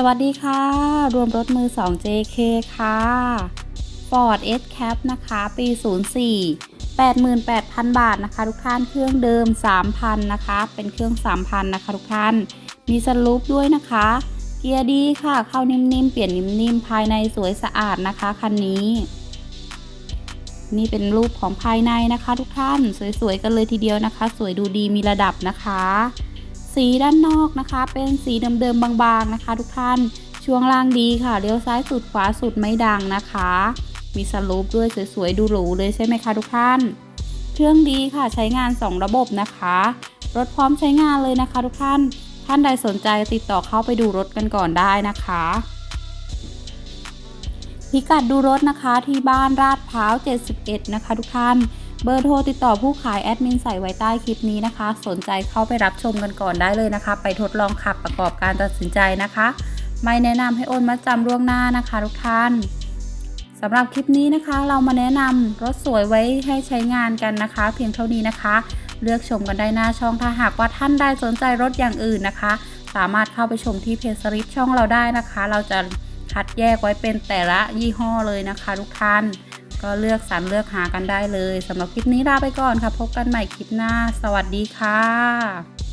สวัสดีค่ะ รวมรถมือ 2 JK ค่ะ Ford S Cap นะคะ ปี 04 88,000 บาทนะคะ ทุกท่านเครื่องเดิม 3,000 นะคะ เป็นเครื่อง 3,000 นะคะ ทุกท่าน มีสลูปด้วยนะคะ เกียร์ดีค่ะ เข้านิ่มๆ เปลี่ยนนิ่มๆ ภายในสวยสะอาดนะคะคันนี้ นี่เป็นรูปของภายในนะคะ ทุกท่าน สวยๆ กันเลยทีเดียวนะคะ สวยดูดีมีระดับนะคะ สีด้านนอกนะคะ เป็นสีเดิมๆบางๆนะคะ ทุกท่านช่วงล่างดีค่ะเลี้ยวซ้ายสุดขวาสุดไม่ดังนะคะ มีสลูปด้วยสวยๆดูหรูเลยใช่ไหมคะทุกท่าน เครื่องดีค่ะใช้งาน 2 ระบบนะคะ รถพร้อมใช้งานเลยนะคะ ทุกท่าน ท่านใดสนใจติดต่อเข้าไปดูรถกันก่อนได้นะคะพิกัดดูรถนะคะที่บ้านราดพร้าว 71 นะคะ ทุกท่าน เบอร์โทรติดต่อผู้ขายแอดมินใส่ไว้ใต้คลิปนี้นะคะ สนใจเข้าไปรับชมกันก่อนได้เลยนะคะ ไปทดลองขับประกอบการตัดสินใจนะคะ ไม่แนะนำให้โอนมาจำล่วงหน้านะคะทุกท่านสำหรับคลิปนี้นะคะ เรามาแนะนำรถสวยไว้ให้ใช้งานกันนะคะ เพียงเท่านี้นะคะ เลือกชมกันได้หน้าช่องถ้าหากว่าท่านใดสนใจรถอย่างอื่นนะคะ สามารถเข้าไปชมที่เพจสลิปช่องเราได้นะคะ เราจะคัดแยกไว้เป็นแต่ละยี่ห้อเลยนะคะทุกท่าน ก็เลือกสรรเลือกหากันได้เลยสำหรับคลิปนี้ลาไปก่อนค่ะ พบกันใหม่คลิปหน้า สวัสดีค่ะ